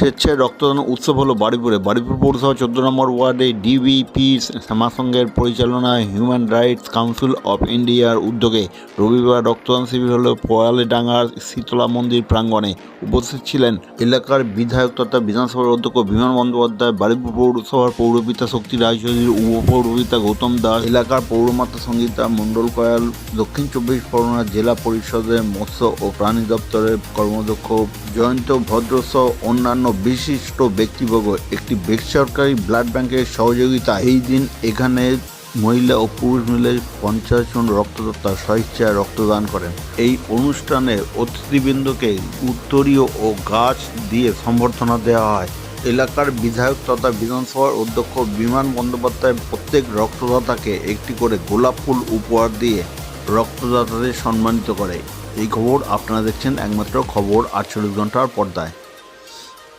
স্বেচ্ছায় রক্তদান উৎসব হলো বারুইপুরে। বারুইপুর পৌরসভা চোদ্দ নম্বর ওয়ার্ডে ডিবিপি শ্যামাসংঘের পরিচালনায় হিউম্যান রাইটস কাউন্সিল অফ ইন্ডিয়ার উদ্যোগে রবিবার রক্তদান শিবির হলো পোয়ালেডাঙ্গার শীতলা মন্দির প্রাঙ্গণে। উপস্থিত ছিলেন এলাকার বিধায়ক তথা বিধানসভার অধ্যক্ষ বিমান বন্দ্যোপাধ্যায়, বারুইপুর পৌরসভার পৌরপিতা শক্তি রায়চৌধুরী, উপপৌরপিতা গৌতম দাস, এলাকার পৌরমাতা সঙ্গীতা মণ্ডল কয়াল, দক্ষিণ চব্বিশ পরগনা জেলা পরিষদের মৎস্য ও প্রাণী দপ্তরের কর্মদক্ষ জয়ন্ত ভদ্র সহ অন্যান্য বিশিষ্ট ব্যক্তিবর্গ, একটি বেসরকারি ব্লাড ব্যাংকের সহযোগিতা। এই দিন এখানে মহিলা ও পুরুষ মিলে পঞ্চাশ জন রক্তদাতা স্বেচ্ছায় রক্তদান করেন। এই অনুষ্ঠানে অতিথিবৃন্দকে উত্তরীয় ও গাছ দিয়ে সম্বর্ধনা দেওয়া হয়। এলাকার বিধায়ক তথা বিধানসভার অধ্যক্ষ বিমান বন্দ্যোপাধ্যায় প্রত্যেক রক্তদাতাকে একটি করে গোলাপ ফুল উপহার দিয়ে রক্তদাতাদের সম্মানিত করে। এই খবর আপনারা দেখছেন একমাত্র খবর আটচল্লিশ ঘণ্টার পর্দায়।